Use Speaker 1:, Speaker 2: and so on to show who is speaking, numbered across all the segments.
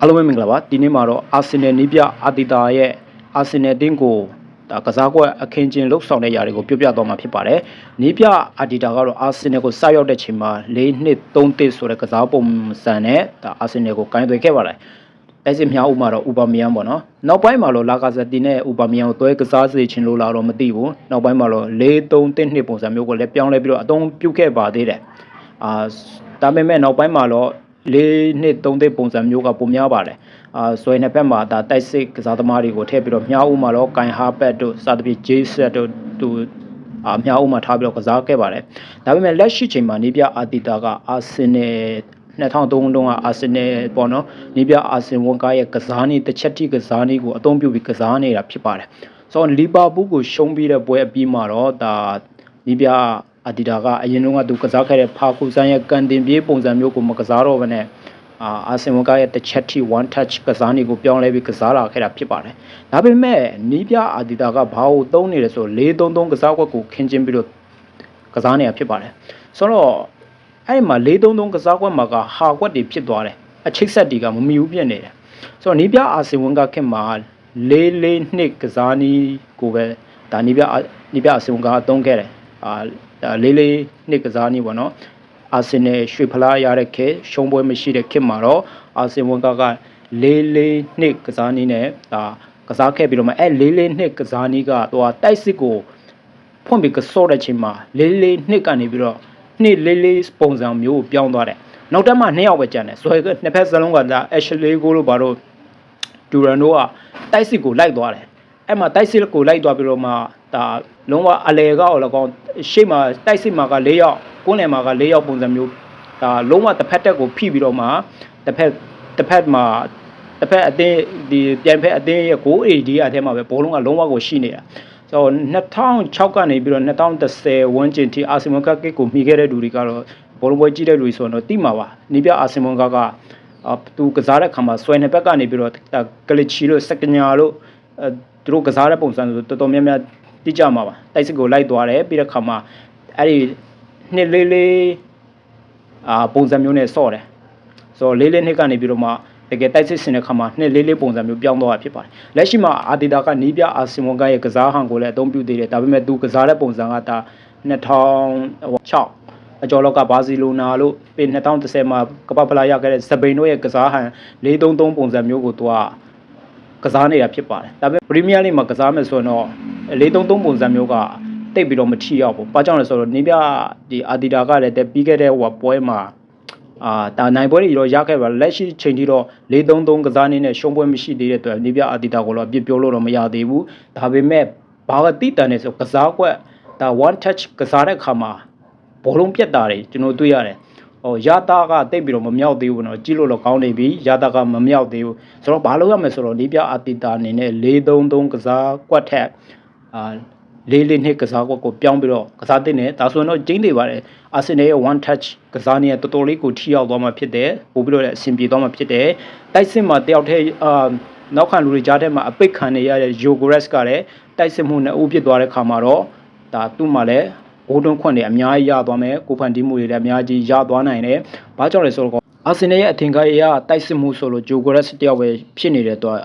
Speaker 1: အားလုံးပဲမင်္ဂလာပါဒီနေ့မှာတော့အာဆင်နယ်နီးပြအာတီတာရဲ့အာဆင်နယ်တင်းကိုဒါကစားကွက်အခင်းချင်းလှုပ်ဆောင်တဲ့ຢာတွေကိုပြောပြတော့မှာဖြစ်ပါတယ်နီးပြအာတီတာကတော့အာဆင်နယ်ကိုစရောက်တဲ့ချိန်မှာ၄နှစ်၃တစ်ဆိုတဲ့ကစားပုံစံနဲ့ဒါအာဆင်နယ်ကိုကိုင်းသွင်းခဲ့ပါတယ်တိုက်စစ်မြောက်ဥမှာတော့ဥပါမီယန်ပေါ့နော်နောက်ပိုင်းမှာတော့လာကာဇတီနဲ့ဥပါမီယန်ကိုတွဲကစားစေချင်လို့လာတော့မသိဘူးနောက်ပိုင်းမှာတော့၄၃တစ်နှစ်ပုံစံမျိုးကိုလည်းပြောင်းလဲပြီးတော့အသုံးပြုခဲ့ပါသေးတယ်အာဒါပေမဲ့နောက်ပိုင်းမှာတော့ လေးနှစ်သုံးသိပုံစံမျိုးကပုံများပါတယ်အာဆွဲနှစ်ဘက်မှာဒါတိုက်စစ်ကစားသမားတွေကိုထည့်ပြီးတော့မြောက်ဦးမှာတော့ကန်ဟာပက်တို့စသဖြင့် J set တို့သူအာမြောက်ဦးမှာထားပြီးတော့ကစားခဲ့ပါတယ်ဒါပေမဲ့လက်ရှိချိန်မှာနေပြအာတီတာကအာဆင်နယ်2003တုန်းကအာဆင်နယ်ပေါ့နော်နေပြအာဆင်ဝန်ကားရဲ့ကစားနည်းတစ်ချက်ထိကစားနည်းကိုအသုံးပြုပြီးကစားနေတာဖြစ်ပါတယ်ဆိုတော့လီဗာပူးကိုရှုံးပြီးတဲ့ပွဲအပြီးမှာတော့ဒါနေပြ အာဒီတာကအရင်တုန်းကသူကစားခဲ့တဲ့ဖာကူဆန်ရဲ့ကန်တင်ပြေးပုံစံမျိုးကိုမကစားတော့ဘဲနဲ့အာအာဆင်ဝကရဲ့တစ်ချက်ထိ one touch ကစားနေကိုပြောင်းလဲပြီးကစားလာခဲ့တာဖြစ်ပါတယ်။ဒါပေမဲ့နီးပြအာဒီတာကဘာကိုသုံးနေလဲဆို4-3-3ကစားကွက်ကိုခင်းကျင်းပြီးတော့ကစားနေတာဖြစ်ပါတယ်။ဆိုတော့အဲ့ဒီမှာ4-3-3ကစားကွက်မှာကဟာကွက်တွေဖြစ်သွားတယ်။အချိတ်ဆက်တွေကမမီဘူးဖြစ်နေတယ်။ဆိုတော့နီးပြအာဆင်ဝန်ကခင်မှာ4-4နှစ်ကစားနည်းကိုပဲဒါနီးပြနီးပြအာဆင်ဝန်ကအသုံးခဲ့တယ်။အာဒါ လေးလေးနှစ်ကစားနည်းပေါ့နော်အာဆင်နယ်ရွှေဖလားရတဲ့ခေတ်ရှုံးပွဲမရှိတဲ့ခေတ်မှာတော့အာဆင်ဝန်ကကလေးလေးနှစ်ကစားနည်းနဲ့ဒါကစားခဲ့ပြီးတော့မှအဲလေးလေးနှစ်ကစားနည်းကတော့တိုက်စစ်ကိုဖွင့်ပြီးကစော့တဲ့ချိန်မှာလေးလေးနှစ်ကနေပြီးတော့နှစ်လေးလေးပုံစံမျိုးကိုပြောင်းသွားတယ်နောက်တက်မှနှစ်ယောက်ပဲကျန်တယ်ဆိုတော့နှစ်ဖက်စလုံးကဒါ Ashley ကိုလို့ဘာလို့ဒူရန်တို့ကတိုက်စစ်ကိုလိုက်သွားတယ် အဲ့မှာတိုက်စစ်ကိုလိုက်သွားပြီးတော့မှဒါလုံးဝအလဲကောက်လည်းကောင်းရှေ့မှာတိုက်စစ်မှာက၄ယောက်ကိုယ်နယ်မှာက၄ယောက်ပုံစံမျိုးဒါလုံးဝတစ်ဖက်တက်ကိုဖိပြီးတော့မှတစ်ဖက်တစ်ဖက်မှာတစ်ဖက်အတင်းဒီပြန်ဖက်အတင်းရဲ့ကို AD အထဲမှာပဲဘောလုံးကလုံးဝကိုရှိနေတာဆိုတော့2006ကနေပြီးတော့2010ဝန်းကျင်ထိအာဆီမွန်ကကိတ်ကိုမိခဲ့တဲ့လူတွေကတော့ဘောလုံးပွဲကြည့်တဲ့လူတွေဆိုတော့တိမှာပါနီးပြအာဆီမွန်ကကအာသူကစားတဲ့ခါမှာဆွဲနေဘက်ကနေပြီးတော့ကလစ်ချီလို့စကညာလို့ အဲသူတို့ကစားတဲ့ပုံစံဆိုတော်တော်များများတိကျမှာပါတိုက်စစ်ကိုလိုက်သွားတယ်ပြီးတဲ့ခါမှာအဲ့ဒီနှစ်လေးလေးအာပုံစံမျိုးနဲ့ဆော့တယ်ဆိုတော့လေးလေးနှစ်ကနေပြီးတော့မှတကယ်တိုက်စစ်စင်တဲ့ခါမှာနှစ်လေးလေးပုံစံမျိုးပြောင်းသွားတာဖြစ်ပါတယ်လက်ရှိမှာအာဒီတာကနီးပြအာဆီမွန်ကရဲ့ကစားဟန်ကိုလည်းအသုံးပြုသေးတယ်ဒါပေမဲ့သူကစားတဲ့ပုံစံကဒါ2006အကျော်လောက်ကဘာစီလိုနာလို့ပြီး2010မှာကပ္ပဖလာရခဲ့တဲ့စပိန်တို့ရဲ့ကစားဟန်4-3-3ပုံစံမျိုးကိုသူက ကစားနေတာဖြစ်ပါတယ်ဒါပေမဲ့ပရီးမီးယားလိမှာကစားမယ်ဆိုတော့4-3-3ပုံစံမျိုးကတိတ်ပြီးတော့မထီရောက်ဘူး။ဘာကြောင့်လဲဆိုတော့နေပြဒီအာဒီတာကလည်းတက်ပြီးခဲ့တဲ့ဟိုပွဲမှာအာတာနိုင်ပွဲတွေတော့ရခဲ့ပါလက်ရှိချိန်ထိတော့4-3-3ကစားနေနဲ့ရှုံးပွဲမရှိသေးတဲ့အတွက်နေပြအာဒီတာကိုတော့အပြစ်ပြောလို့တော့မရသေးဘူး။ဒါပေမဲ့ဘာကတိတန်နေဆိုကစားကွက်ဒါ one touch ကစားတဲ့ခါမှာဘောလုံးပြက်တာတွေကျွန်တော်တွေ့ရတယ်။ ဟိုရတာကတိတ်ပြီးတော့မမြောက်သေးဘူးနော်ကြည့်လို့တော့ကောင်းနေပြီရတာကမမြောက်သေးဘူးဆိုတော့ဘာလို့ရမလဲဆိုတော့နေပြအာတီတာအနေနဲ့4-3-3ကစားကွက်ထက်အာလေးလေးနှစ်ကစားကွက်ကိုပြောင်းပြီးတော့ကစားတဲ့နဲ့ဒါဆိုရင်တော့ကျင်းနေပါတယ်အာဆင်နယ်ရဲ့ one touch ကစားနေတော်တော်လေးကိုထိရောက်သွားမှဖြစ်တယ်ပို့ပြီးတော့လည်းအဆင်ပြေသွားမှဖြစ်တယ်တိုက်စစ်မှာတယောက်တည်းအာနောက်ခံလူတွေကြားထဲမှာအပိတ်ခံနေရတဲ့ Yogores ကလည်းတိုက်စစ်မှုနဲ့အုပ်ဖြစ်သွားတဲ့ခါမှာတော့ဒါသူ့မှာလည်း ဘိုးတွန်းခွင့်တွေအများကြီးရသွားမယ်ကိုဖန်တီးမှုတွေလည်းအများကြီးရသွားနိုင်တယ်ဘာကြောင့်လဲဆိုတော့အာဆင်နယ်ရဲ့အထင်ကရရတိုက်စစ်မှုဆိုလို့ Yogores တယောက်ပဲဖြစ်နေတဲ့တော့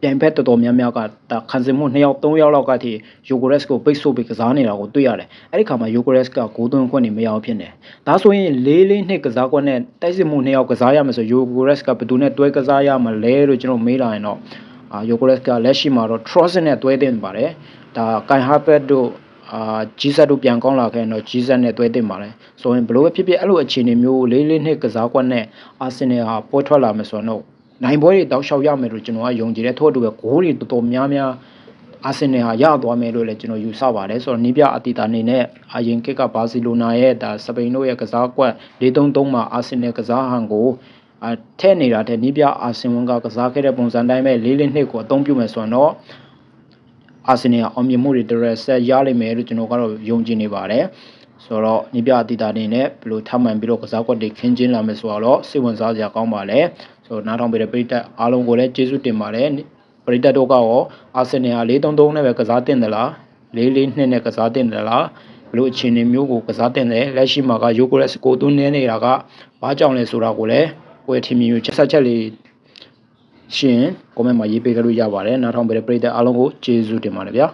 Speaker 1: ပြိုင်ဖက်တော်တော်များများကဒါခံစင်မှု2ယောက်3ယောက်လောက်ကထိယိုဂရက်စ်ကိုပိတ်ဆို့ပြီးကစားနေတာကိုတွေ့ရတယ်။အဲ့ဒီခါမှာယိုဂရက်စ်ကဂိုးသွင်းခွင့်နေမရအောင်ဖြစ်နေ။ဒါဆိုရင်လေးလေးနှစ်ကစားခွင့်နဲ့တိုက်စစ်မှု2ယောက်ကစားရမယ်ဆိုယိုဂရက်စ်ကဘယ်သူနဲ့တွဲကစားရမလဲလို့ကျွန်တော်မေးလာရင်တော့အာယိုဂရက်စ်ကလက်ရှိမှာတော့ Tross နဲ့တွဲတင်ပါတယ်။ဒါကန်ဟာပက်တို့ အာဂျီဇက်တို့ပြန်ကောင်းလာခဲ့တော့ဂျီဇက်နဲ့တွဲတင်ပါတယ်ဆိုရင်ဘလို့ပဲဖြစ်ဖြစ်အဲ့လိုအခြေအနေမျိုးလေးလေးနှစ်ကစားကွက်နဲ့အာဆင်နယ်ဟာပွဲထွက်လာမယ်ဆိုတော့နိုင်ပွဲတွေတောက်လျှောက်ရမယ်လို့ကျွန်တော်ကယုံကြည်တယ်ထို့အတူပဲဂိုးတွေတော်တော်များများအာဆင်နယ်ဟာရသွားမယ်လို့လည်းကျွန်တော်ယူဆပါတယ်ဆိုတော့နီးပြအတီတာအနေနဲ့အရင်ကကဘာစီလိုနာရဲ့ဒါစပိန်တို့ရဲ့ကစားကွက်4-3-3မှာအာဆင်နယ်ကစားဟန်ကိုအထဲ့နေတာတဲ့နီးပြအာဆင်ဝန်ကကစားခဲ့တဲ့ပုံစံတိုင်းပဲ၄၄နှစ်ကိုအသုံးပြုမယ်ဆိုတော့ အာဆင်နယ်အောင်မြင်မှုတွေတရက်ဆက်ရလိမ့်မယ်လို့ကျွန်တော်ကတော့ယုံကြည်နေပါတယ်ဆိုတော့နိပြအတီတာအနေနဲ့ဘယ်လိုထပ်မံပြီးတော့ကစားကွက်တွေခင်းကျင်းလာမယ်ဆိုတော့စိတ်ဝင်စားစရာကောင်းပါလေဆိုတော့နားထောင်ပေးတဲ့ပရိသတ်အားလုံးကိုလည်းကျေးဇူးတင်ပါတယ်ပရိသတ်တို့ကရောအာဆင်နယ်ဟာ4-3-3နဲ့ပဲကစားတင်သလား4-4-2နဲ့ကစားတင်သလားဘလို့အခြေအနေမျိုးကိုကစားတင်တယ်လက်ရှိမှာကယိုကိုရက်စကိုသွင်းနေနေတာကဘာကြောင့်လဲဆိုတာကိုလည်းပွဲထင်မြင်ချက်ဆက်ချက်လေး ရှင် comment မှာရေးပေးကြလို့ရပါတယ်နားထောင်ပေးတဲ့ပရိသတ်အားလုံးကိုကျေးဇူးတင်ပါတယ်ဗျာ